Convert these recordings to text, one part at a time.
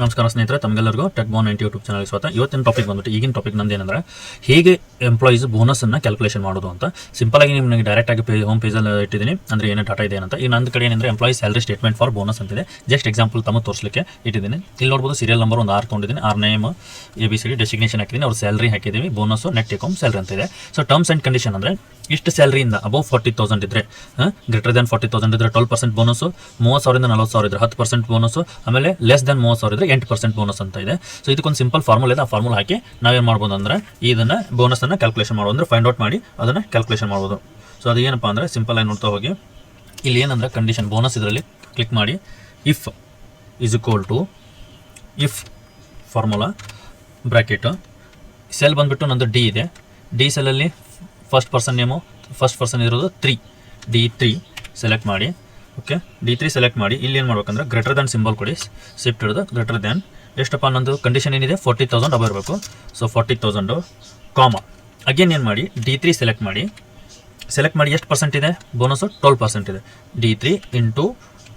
ನಮಸ್ಕಾರ ಸ್ನೇಹಿತರೆ, ತಮಗೆಲ್ಲರಿಗೂ tech bone ninety YouTube channel ಸ್ವಾಗತ. ಇವತ್ತಿನ ಟಾಪಿಕ್ ಬಂದ್ಬಿಟ್ಟು ಈಗಿನ ಟಾಪಿಕ್ ನಂದು ಏನಂದ್ರೆ ಹೇಗೆ ಎಂಪ್ಲಾಯೀಸ್ ಬೋನಸನ್ನು ಕ್ಯಾಲ್ಕುಲೇಷನ್ ಮಾಡೋದು ಅಂತ. ಸಿಂಪಲ್ ಆಗಿ ನಿಮಗೆ ಡೈರೆಕ್ಟ್ ಆಗಿ ಪೇ ಹೋಮ್ ಪೇಜಲ್ಲಿ ಇಟ್ಟಿದ್ದೀನಿ. ಅಂದ್ರೆ ಏನೇ ಡಾಟಾ ಇದೆ ಅಂತ. ಈ ನಂದ ಕಡೆ ಏನಂದ್ರೆ employee salary statement for bonus ಅಂತಿದೆ. ಜಸ್ಟ್ ಎಕ್ಸಾಂಪಲ್ ತಮ್ಮ ತೋರಿಸಲಿಕ್ಕೆ ಇಟ್ಟಿದ್ದೀನಿ. ಇಲ್ಲಿ ನೋಡ್ಬೋದು ಸೀರಿಯಲ್ ನಂಬರ್ ಒಂದು ಆರು ತೊಗೊಂಡಿದ್ದೀನಿ. Our name A B C D designation ಹಾಕಿದ್ದೀನಿ. ಅವ್ರ ಸ್ಯಾಲರಿ ಹಾಕಿದ್ದೀವಿ. ಬೋನಸ್ ನೆಟ್ ಟೇಕ್ ಸ್ಯಾಲರಿ ಅಂತ ಇದೆ ಸೊ ಟರ್ಮ್ಸ್ ಆ್ಯಂಡ್ ಕಂಡೀಷನ್ ಅಂದರೆ, ಇಷ್ಟು ಸ್ಯಾಲರಿಯಿಂದ ಅಬೌವ್ ಫಾರ್ಟಿ ತೌಸಂಡ್ ಇದ್ದರೆ ಗ್ರೇಟರ್ ದನ್ ಫಾರ್ಟಿ ತೌಸಂಡ್ ಇದ್ರೆ ಟ್ವೆಲ್ ಪರ್ಸೆಂಟ್ ಬೋನಸ್ ಮೂವತ್ತು ಸಾವಿರದಿಂದ ನಲ್ವತ್ತು ಸಾವಿರ ಇದ್ರೆ ಹತ್ತು ಪರ್ಸೆಂಟ್ ಬೋನಸ್ ಆಮೇಲೆ ಲೆಸ್ ದನ್ ಮೂವತ್ತು ಸಾವಿರ ಇದ್ರೆ ಎಂಟು ಪರ್ಸೆಂಟ್ ಬೋನಸ್ ಅಂತ ಇದೆ. ಸೊ ಇದಕ್ಕೊಂದು ಸಿಂಪಲ್ ಫಾರ್ಮುಲಾ ಇದೆ. ಆ ಫಾರ್ಮುಲಾ ಹಾಕಿ ನಾವೇನು ಮಾಡ್ಬೋದು ಅಂದ್ರೆ ಇದನ್ನು ಬೋನಸನ್ನು ಕ್ಯಾಲ್ಕುಲೇಷನ್ ಮಾಡೋದು ಅಂದರೆ ಫೈಂಡ್ ಔಟ್ ಮಾಡಿ ಅದನ್ನು ಕ್ಯಾಲ್ಕುಲೇಷನ್ ಮಾಡ್ಬೋದು. ಸೊ ಅದು ಏನಪ್ಪ ಅಂದರೆ ಸಿಂಪಲ್ ಆಗಿ ನೋಡ್ತಾ ಹೋಗಿ. ಇಲ್ಲಿ ಏನಂದ್ರೆ ಕಂಡೀಷನ್ ಬೋನಸ್ ಇದರಲ್ಲಿ ಕ್ಲಿಕ್ ಮಾಡಿ. If is equal to if formula bracket cell ಬಂದುಬಿಟ್ಟು ನಂದು ಡಿ ಇದೆ. D ಸೆಲಲ್ಲಿ first person name first person ಇರೋದು ತ್ರೀ ಡಿ ತ್ರೀ ಸೆಲೆಕ್ಟ್ ಮಾಡಿ. ಓಕೆ ಡಿ ತ್ರೀ ಸೆಲೆಕ್ಟ್ ಮಾಡಿ, ಇಲ್ಲಿ ಏನು ಮಾಡ್ಬೇಕಂದ್ರೆ ಗ್ರೇಟರ್ ದ್ಯಾನ್ ಸಿಂಬಲ್ ಕೊಡಿ. ಶಿಫ್ಟ್ ಹಿಡಿದು ಗ್ರೇಟರ್ ದ್ಯಾನ್ ಎಷ್ಟಪ್ಪ, ನಂದು ಕಂಡೀಷನ್ ಏನಿದೆ? ಫೋರ್ಟಿ ತೌಸಂಡ್ ಅಬ ಇರಬೇಕು. So forty thousand comma again ಏನು ಮಾಡಿ? ಡಿ ತ್ರೀ ಸೆಲೆಕ್ಟ್ ಮಾಡಿ. ಸೆಲೆಕ್ಟ್ ಮಾಡಿ ಎಷ್ಟು ಪರ್ಸೆಂಟ್ ಇದೆ? ಬೋನಸ್ಸು ಟ್ವೆಲ್ ಪರ್ಸೆಂಟ್ ಇದೆ. D three into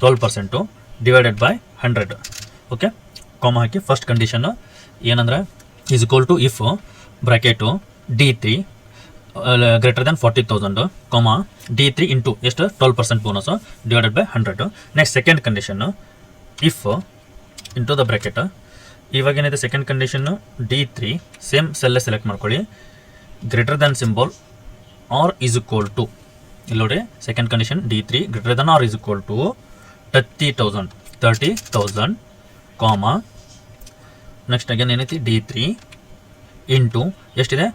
twelve percent divided by hundred okay comma hockey first condition ಏನಂದ್ರೆ is equal to if bracket D three greater than forty thousand comma D three into ಎಷ್ಟು twelve percent bonus divided by hundred next second condition if into the bracket ಇವಾಗ ಏನಿದೆ? Second condition D three same ಸೆಲ್ಲೇ select ಮಾಡ್ಕೊಳ್ಳಿ. Greater than symbol or is equal to ಇಲ್ಲಿ ನೋಡಿ second condition D three greater than or is equal to thirty thousand thirty thousand comma next again ಏನೈತಿ D three into ಎಷ್ಟಿದೆ?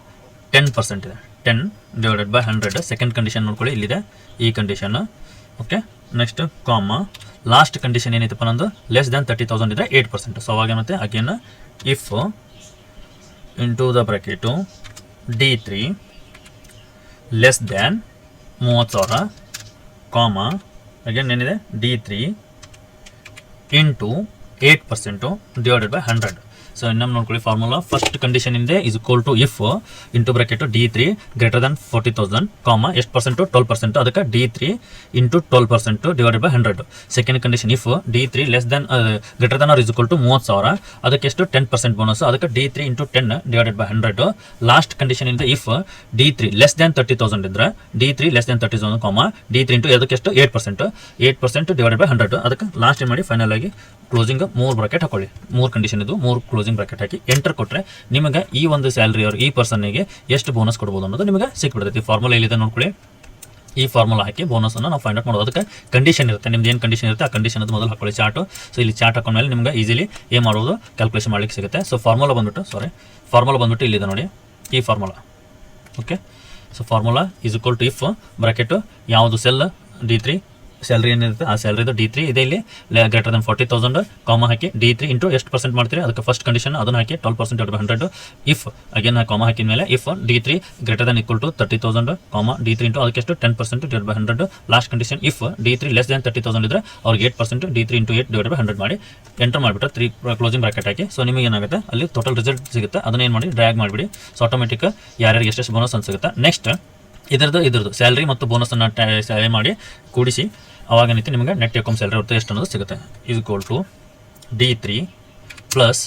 Ten percent ಇದೆ. Ten divided by hundred second condition ನೋಡ್ಕೊಳ್ಳಿ, ಇಲ್ಲಿದೆ. ಈ condition okay next comma last condition ಏನೈತಪ್ಪ ನಂದು? Less than thirty thousand ಇದೆ eight percent so ಅವಾಗ ಏನಂತೆ again if into the bracket D three less than ಮೂವತ್ತು ಸಾವಿರ ಕಾಮ ಅಗೇನ್ ಏನಿದೆ? D three into eight percent divided by hundred so ಇನ್ನೊಮ್ಮೆ ನೋಡ್ಕೊಳ್ಳಿ formula first condition ಇಂದ is equal to if into bracket D three greater than forty thousand comma ಎಷ್ಟು percent twelve percent ಅದಕ್ಕೆ D three into twelve percent divide by hundred second condition if D three less than greater than or is equal to ಮೂವತ್ತು ಸಾವಿರ, ಅದಕ್ಕೆ ಎಷ್ಟು? Ten percent bonus ಅದಕ್ಕೆ D three into ten divided by hundred last condition ಇಂದ if D three less than thirty thousand ಇದ್ರೆ D three less than thirty thousand comma D three into ಅದಕ್ಕೆ ಎಷ್ಟು? Eight percent eight percent divided by hundred ಅದಕ್ಕೆ last ಮಾಡಿ? Final ಆಗಿ closing ಮೂರು bracket ಹಾಕೊಳ್ಳಿ. ಮೂರು ಕಂಡೀಷನ್ ಇದು, ಮೂರು ಕ್ಲೋಸಿಂಗ್ ಬ್ರಾಕೆಟ್ ಹಾಕಿ ಎಂಟರ್ ಕೊಟ್ಟರೆ ನಿಮಗೆ ಈ ಒಂದು ಸ್ಯಾಲರಿ ಅವ್ರಿಗೆ ಈ ಪರ್ಸನ್ಗೆ ಎಷ್ಟು ಬೋನಸ್ ಕೊಡ್ಬೋದು ಅನ್ನೋದು ನಿಮಗೆ ಸಿಕ್ಬಿಡ್ತೈತಿ. ಫಾರ್ಮುಲಾ ಎಲ್ಲಿದೆ ನೋಡ್ಕೊಳ್ಳಿ. ಈ ಫಾರ್ಮುಲಾ ಹಾಕಿ ಬೋನಸನ್ನು ನಾವು ಫೈಂಡ್ ಔಟ್ ಮಾಡೋದು. ಅದಕ್ಕೆ ಕಂಡೀಷನ್ ಇರುತ್ತೆ. ನಿಮ್ದು ಏನು ಕಂಡೀಷನ್ ಇರುತ್ತೆ ಆ ಕಂಡೀಷನ್ ಅದು ಮೊದಲು ಹಾಕೊಳ್ಳಿ ಚಾರ್ಟು ಸೊ ಇಲ್ಲಿ ಚಾರ್ಟ್ ಹಾಕೊಂಡ್ಮೇಲೆ ನಿಮ್ಗೆ ಈಸಿಲಿ ಏನು ಮಾಡೋದು ಕ್ಯಾಲ್ಕುಲೇಷನ್ ಮಾಡಲಿಕ್ಕೆ ಸಿಗುತ್ತೆ. ಸೊ ಫಾರ್ಮುಲಾ ಬಂದ್ಬಿಟ್ಟು ಸಾರಿ ಫಾರ್ಮುಲಾ ಬಂದ್ಬಿಟ್ಟು ಇಲ್ಲಿದೆ ನೋಡಿ. ಈ formula okay so formula is equal to if bracket ಯಾವುದು ಸೆಲ್ ಡಿ ತ್ರೀ ಸ್ಯಾಲ್ರಿ ಏನಿರುತ್ತೆ, ಆ ಸ್ಯಾಲ್ರಿದು ಡಿ ತ್ರೀ ಇದೆ ಇಲ್ಲಿ greater than forty thousand comma ಹಾಕಿ ಡಿ ತ್ರೀ ಇಂಟು ಎಷ್ಟು ಪರ್ಸೆಂಟ್ ಮಾಡ್ತೀರಿ, ಅದಕ್ಕೆ ಫಸ್ಟ್ ಕಂಡೀಷನ್ ಅದನ್ನು ಹಾಕಿ ಟ್ವೆಲ್ ಪರ್ಸೆಂಟ್ ಎರಡು ಹಂಡ್ರೆಡ್ ಇಫ್ ಅಗೇನ್ ಕಾಮ ಹಾಕಿದ ಮೇಲೆ if D three greater than equal to thirty thousand comma D three into ಅದಕ್ಕೆ ಎಷ್ಟು ten percent divide by hundred last condition if D three less than thirty thousand ಇದ್ರೆ, ಅವ್ರಿಗೆ eight percent D three into eight divide by hundred ಮಾಡಿ enter ಮಾಡಿಬಿಟ್ಟು three closing bracket ಹಾಕಿ. So ನಿಮಗೆ ಏನಾಗುತ್ತೆ, ಅಲ್ಲಿ ಟೋಟಲ್ ರಿಸಲ್ಟ್ ಸಿಗುತ್ತೆ, ಅದನ್ನ ಏನು ಮಾಡಿ ಡ್ರ್ಯಾಗ್ ಮಾಡಿಬಿಡಿ. ಸೊ ಆಟೋಮೆಟಿಕ್ ಯಾರ್ಯಾರಿಗೆ ಎಷ್ಟೆಷ್ಟು ಬೋನಸ್ ಅನ್ಸುತ್ತೆ ನೆಕ್ಸ್ಟ್ ಇದರದ್ದು, ಇದ್ರದ್ದು. ಸ್ಯಾಲ್ರಿ ಮತ್ತು ಬೋನಸನ್ನು ಸ್ಯಾಲ್ರಿ ಮಾಡಿ, ಕೂಡಿಸಿ, ಅವಾಗ ಏನೈತಿ ನಿಮಗೆ ನೆಟ್ ಎಕಮ್ ಸ್ಯಾಲ್ರಿ ಹೊರತು ಎಷ್ಟು ಅನ್ನೋದು ಸಿಗುತ್ತೆ is to D three plus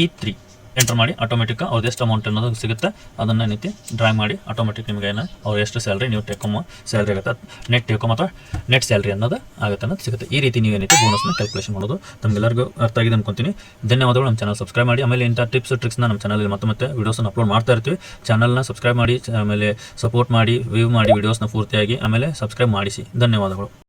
E three enter ಮಾಡಿ ಆಟೋಮೆಟಿಕ್ ಅವ್ರದ್ದು ಎಷ್ಟು ಅಮೌಂಟ್ ಅನ್ನೋದು ಸಿಗುತ್ತೆ, ಅದನ್ನು ಏನೈತಿ ಡ್ರಾ ಮಾಡಿ ಆಟೋಮೆಟಿಕ್ ನಿಮಗೆ ಏನು, ಅವ್ರು ಎಷ್ಟು ಸ್ಯಾಲ್ರಿ ನೀವು ಟೇಕಮ್ ಸ್ಯಾಲ್ರಿ ಆಗುತ್ತೆ ನೆಟ್ ಟೇಕಮ್ ಅಥವಾ ನೆಟ್ ಸ್ಯಾಲ್ರಿ ಅನ್ನೋದು ಆಗುತ್ತೆ ಅನ್ನೋದು ಸಿಗುತ್ತೆ. ಈ ರೀತಿ ನೀವು ಏನೈತಿ ಬೋನಸ್ನ ಕ್ಯಾಲ್ಕುಲೇಷನ್ ಮಾಡೋದು. ತಮಗೆಲ್ಲರಿಗೂ ಅರ್ಥ ಆಗಿದೆ ಅನ್ಕೊಂತೀನಿ. ಧನ್ಯವಾದಗಳು ನಮ್ಮ ಚಾನಲ್ ಸಬ್ಸ್ಕ್ರೈಬ್ ಮಾಡಿ. ಆಮೇಲೆ ಇಂಥ ಟಿಪ್ಸ್ ಟ್ರಿಕ್ಸ್ನ ನಮ್ಮ ಚಾನಲಲ್ಲಿ ಮತ್ತೆ ಮತ್ತೆ ವೀಡಿಯೋಸ್ನ ಅಪ್ಲೋಡ್ ಮಾಡ್ತಾ ಇರ್ತೀವಿ. ಚಾನಲ್ನ ಸಬ್ಸ್ಕ್ರೈಬ್ ಮಾಡಿ, ಆಮೇಲೆ ಸಪೋರ್ಟ್ ಮಾಡಿ ವ್ಯೂ ಮಾಡಿ ವೀಡಿಯೋಸ್ನ ಪೂರ್ತಿಯಾಗಿ, ಆಮೇಲೆ ಸಬ್ಸ್ಕ್ರೈಬ್ ಮಾಡಿಸಿ. ಧನ್ಯವಾದಗಳು.